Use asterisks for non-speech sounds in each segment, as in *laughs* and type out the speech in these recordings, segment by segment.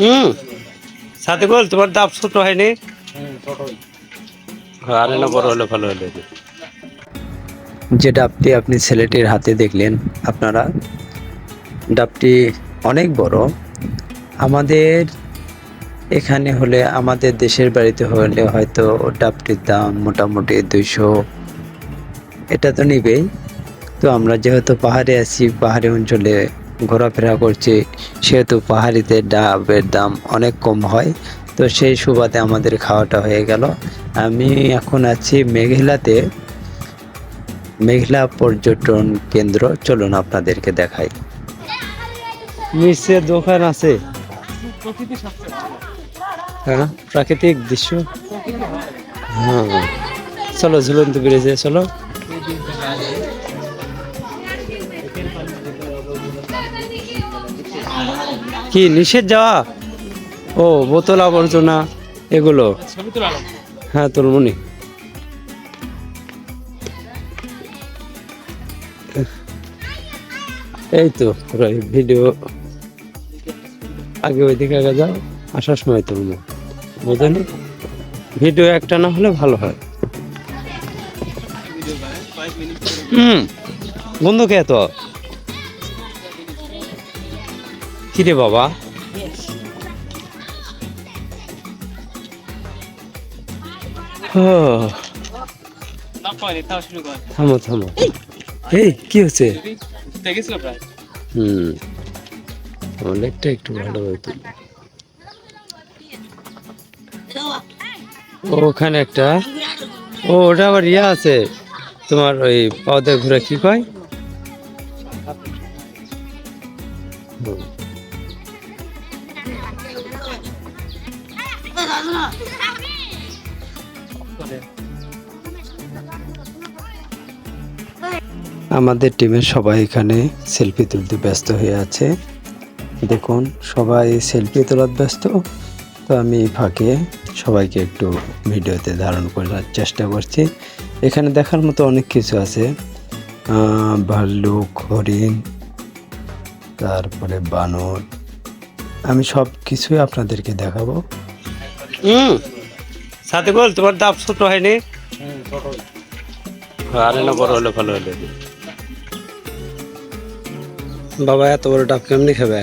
হুম। সাথে বল তোমার দাপ ছোট হয়নি? হ্যাঁ, আরে না বড় হলে ভালো হলে যে ডাবটি আপনি ছেলেটির হাতে দেখলেন আপনারা ডাবটি অনেক বড়। আমাদের এখানে হলে আমাদের দেশের বাড়িতে হলে হয়তো ডাবটির দাম মোটামুটি দুইশো। এটা তো নিবেই। তো আমরা যেহেতু পাহাড়ে আছি পাহাড়ি অঞ্চলে ঘোরাফেরা করছি, সেহেতু পাহাড়িতে ডাবের দাম অনেক কম হয়। তো সেই সুবাদে আমাদের খাওয়াটা হয়ে গেল। আমি এখন আছি মেঘলাতে। মেঘলা পর্যটন কেন্দ্র। চলুন আপনাদেরকে দেখাই। নিচে দোকান আছে। হ্যাঁ প্রাকৃতিক দৃশ্য। হ্যাঁ। চলো ঝুলন্ত ব্রিজে, চলো। কি নিষেধ যাওয়া? ও বোতল আবর্জনা এগুলো? হ্যাঁ তুলমুনি। এই তো ভিডিও। আগে ওইদিকে আগে যাও আসার সময় তুলবো। বুঝলেন ভিডিও একটা না হলে ভালো হয়। হুম বন্ধু কে তো কিরে বাবা? থামো থামো। এই। কি হচ্ছে? হুম। অনেকটা একটু ভালো হইতো ও, ওখানে একটা ও ওটা আবার ইয়ে আছে। তোমার ওই পাওদা ঘুরে কি কয়। আমাদের টিমের সবাই এখানে সেলফি তুলতে ব্যস্ত হয়ে আছে। দেখুন, সবাই সেলফি তোলার ব্যস্ত। তো আমি ফাঁকে সবাইকে একটু ভিডিওতে ধারণ করার চেষ্টা করছি। এখানে দেখার মতো অনেক কিছু আছে। ভাল্লুক, হরিণ, তারপরে বানর আমি সব কিছুই আপনাদেরকে দেখাবো। হুম। সাথে বল তোমার দাপ ছোট হয়নি? আরে না বড় হলে ভালো হলে বাবা এত বড় ডাব কেমনি খাবে?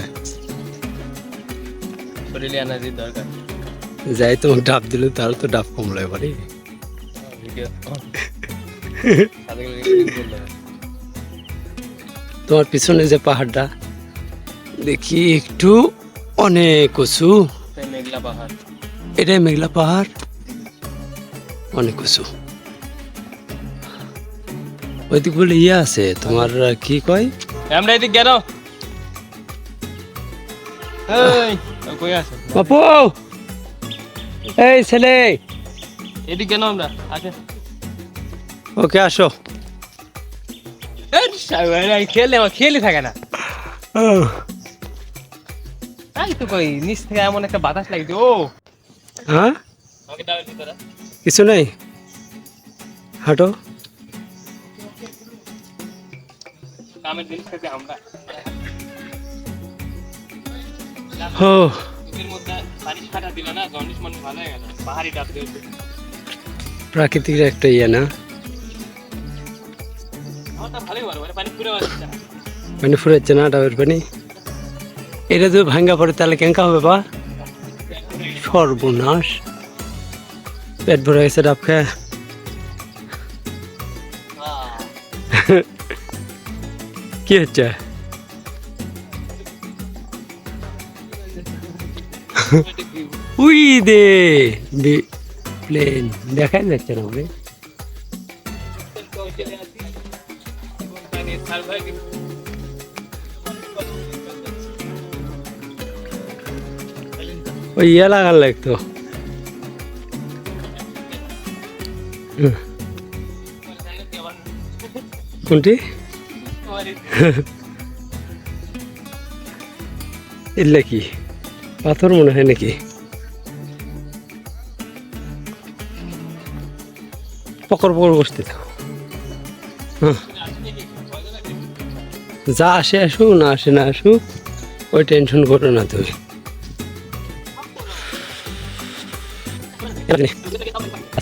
যাই তোমাকে ডাব দিলে তাহলে তো ডাব কমলে পারি তোমার পিছনে যে পাহাড়টা দেখি একটু। অনেক উঁচু মেঘলা পাহাড়। এটাই মেঘলা পাহাড়। অনেক উঁচু ওইদিক বলে ইয়ে আছে তোমার কি কয়? আমরা এদিক গেল। বাপু! এই ছেলে! এদিক কেন আমরা আছে ওকে আসো। খেলে খেলি থাকে না। তাই তো কই নিচ থেকে এমন একটা বাতাস লাগছে ও। হ্যাঁ? কিছু নেই। হাঁটো। কামের জিনিস থেকে আমরা। হো। হয়ে প্রাকৃতিক একটা ইয়ে না? মানে পানি পুরো আসছে পানি ফুরাচ্ছে না ডাবের পানি? এটা যদি ভাঙ্গা পড়ে, তাহলে কেঙ্কা হবে, বা? সর্বনাশ। পেট ভরে গেছে ডাব *laughs* কি হচ্ছে? *laughs* We they! প্লেন। দেখাই যাচ্ছে না ওই ইয়ে লাগার লাগতো। কোনটি? এলে কি? পাথর মনে হয় নাকি? পকর পকর বসতে থাকো হ্যাঁ। যা আসে আসুক, না আসে না আসুক, ওই টেনশন করো না তুমি।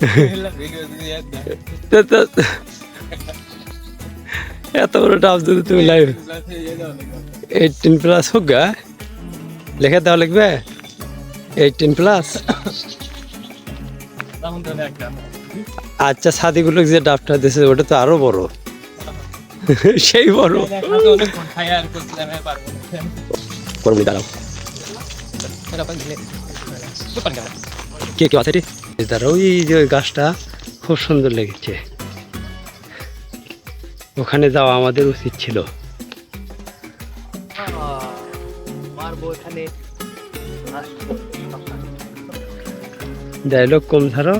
*laughs* এত বড় ডাব যদি তুমি লাইভ এইটিন প্লাস হোক গা লেখা দেওয়া লিখবে? এইটিন প্লাস আচ্ছা সাদিগুলো যে ডাবটা দিয়েছে ওটা তো আরও বড়। *laughs* সেই বড়। *laughs* দাঁড়াও। কে কেউ আছে রে দাঁড়াও ওই যে ওই গাছটা খুব সুন্দর লেগেছে। ওখানে যাওয়া আমাদের উচিত ছিল। এখানে ডায়লগ কম ধরো।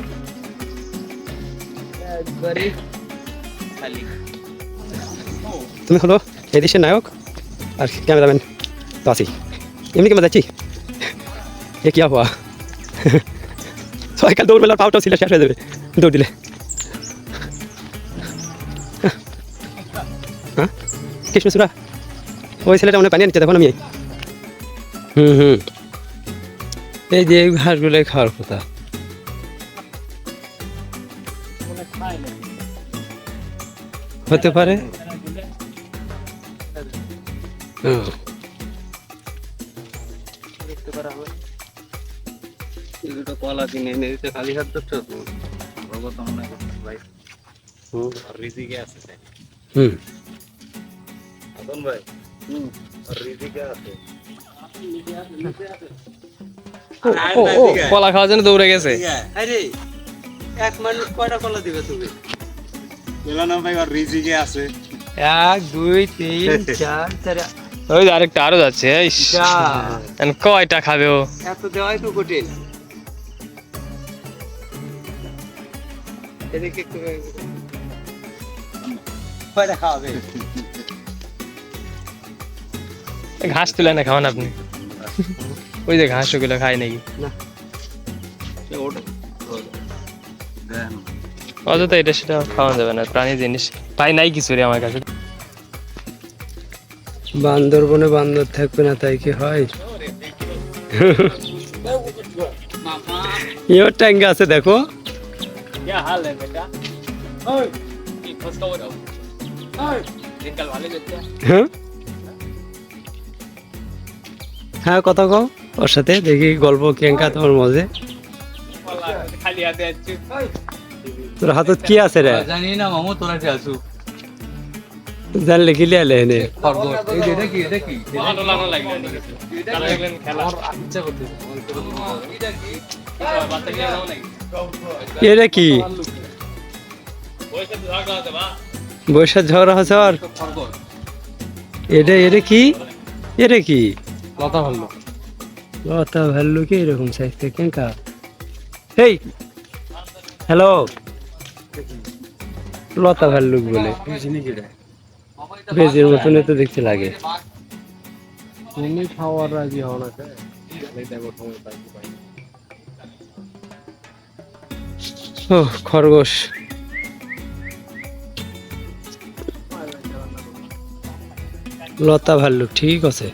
তুমি হলো এই নায়ক আর ক্যামেরাম্যান তো আছি এমনি কেমন যাচ্ছি। এ কি হওয়া সবাইকাল দৌড় বেলার পাউটাও ছিল, শেষ হয়ে যাবে। দৌড় দিলে। হ্যাঁ? কৃষ্ণচূড়া ওই ছেলেটা মনে পানি আনছে দেখুন আমি হুম হুম। এই যে ঘাসগুলোই খাওয়ার কথা। হতে পারে। হুম। দুটো কলা কিনে এনে দিতে খালি হাত ধরছো তো? ভাই। আর রিজিকে আছে তাই। হুম। ভাই হুম। রিজিকে আছে। কলা খাওয়ার জন্য দৌড়ে গেছে। আরে এক মানুষ কয়টা কলা দিবে তুমি? বললাম না ভাই আর রিজিকে আছে। এক দুই তিন *laughs* চার চার ওই আরেকটা আরও যাচ্ছে কয়টা খাবে ও? এত দেওয়াই তো কঠিন। এদিকে একটু কয়টা খাওয়াবে ঘাস তুলে না খাওয়ান আপনি? ওই যে ঘাস ওগুলো খায় নাকি? অযথা এটা সেটা খাওয়া যাবে না প্রাণী জিনিস। পাই নাই কিছু রে আমার কাছে। বান্দর বনে বান্দর থাকবে না তাই কি হয়? *laughs* ইয়োর ট্যাঙ্গে আছে দেখো। क्या हाल है बेटा ओए ये फंस का हो रहा ओए दिनकाल वाले देते हैं হ্যাঁ হ্যাঁ কথা কও ওর সাথে দেখি গল্প কেঙ্কা তোমার মজে খালি হাতে যাচ্ছি তোর হাতত কি আছে রে জানি না মামু তোরা যে আসু জানলে কি লিয়ালে এনে খরগোশ এই যে এটা কি এটা কি ভালো লাগলো লাগলো তাহলে দেখলেন খেলা ইচ্ছা করতে বাচ্চা কি নাও নাকি এটা কি? বৈশাখ ঝগড়া হচ্ছে আর? এটা এটা কি? এটা কি? লতা ভালো লতা ভাল্লুক এরকম সাইজ কেঙ্কা? হেই! হ্যালো লতা ভাল্লুক বলে। বেজের মতন তো দেখতে লাগে। তুমি খাওয়ার রাজি হও না ও খরগোশ। লতা ভাল্লুক ঠিক আছে।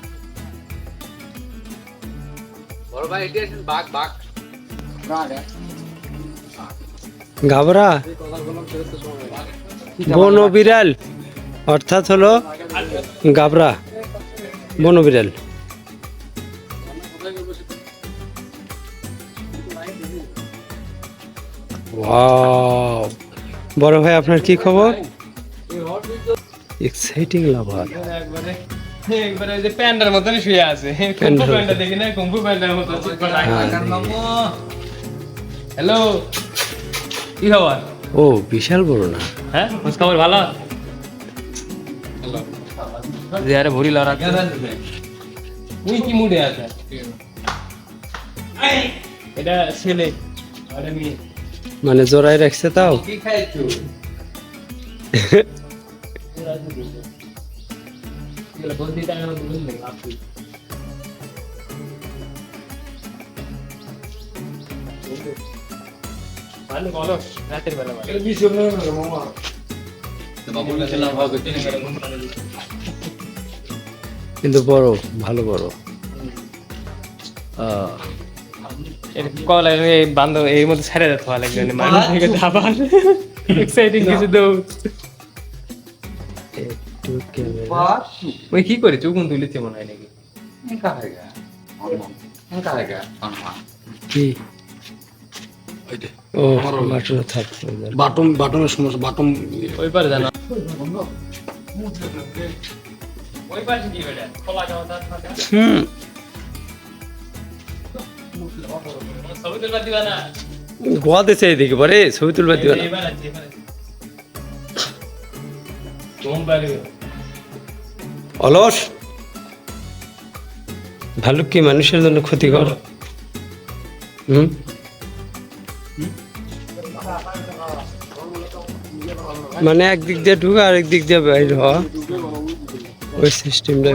বড় ভাই এটা বাঘ বাঘ। গাবরা বন বিড়াল অর্থাৎ হলো গাবরা বন বিড়াল বড় ভাই আপনার কি খবর? এক্সাইটিং লাভার একবারে একবারে যে প্যান্ডার মতনই শুয়ে আছে। কুম্ফু প্যান্ডা দেখি না কুম্ফু প্যান্ডার মতো হ্যালো কি খবর? ও বিশাল বড় না? হ্যাঁ খোঁজ খবর ভালো? যে আরে ভুরি লড়া তুই কি মুডে আছে? এটা ছেলে আরে মেয়ে। মানে জোড়ায় রাখছে তাও কি খাইছো বন্দি টাকা বুঝুন নেই আপনি ভালো বলো রাতের বেলা ভালো বাবুর কাছে লাভ হবে তিনি কিন্তু বড় ভালো বড় আহ, কল এই বান্ধব এর মধ্যে ছেড়ে দিতে ভালো লাগবে মানুষ থেকে আবার এক্সাইটিং কিছু দাও ওই কি করে চুকুন তুলেছে মনে হয় নাকি? কি? ও বাটন থাক বাটন বাটনের সমস্যা বাটন ওই পারে জানো। ওই পাশে কি বেটা? খোলা যাওয়া হুম। গোয়া দেশে এদিকে পরে ছবি তুলবার দিবে না। এবার আছে এবার আছে ঘুম পারে অলস? ভালুক কি মানুষের জন্য ক্ষতিকর? হুম? মানে একদিক দিয়ে ঢুকে আরেক দিক দিয়ে বাইর হওয়া। ওই সিস্টেমটাই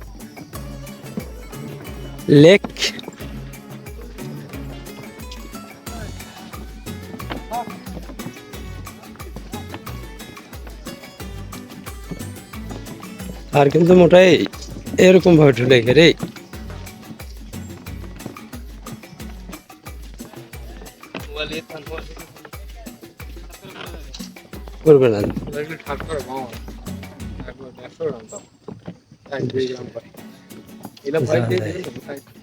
লেক আর কিন্তু মোটাই এরকম ভাবে ঢুলে রে। করবে না। ঠাকুর মামা একবার দেখো রান্তাম এক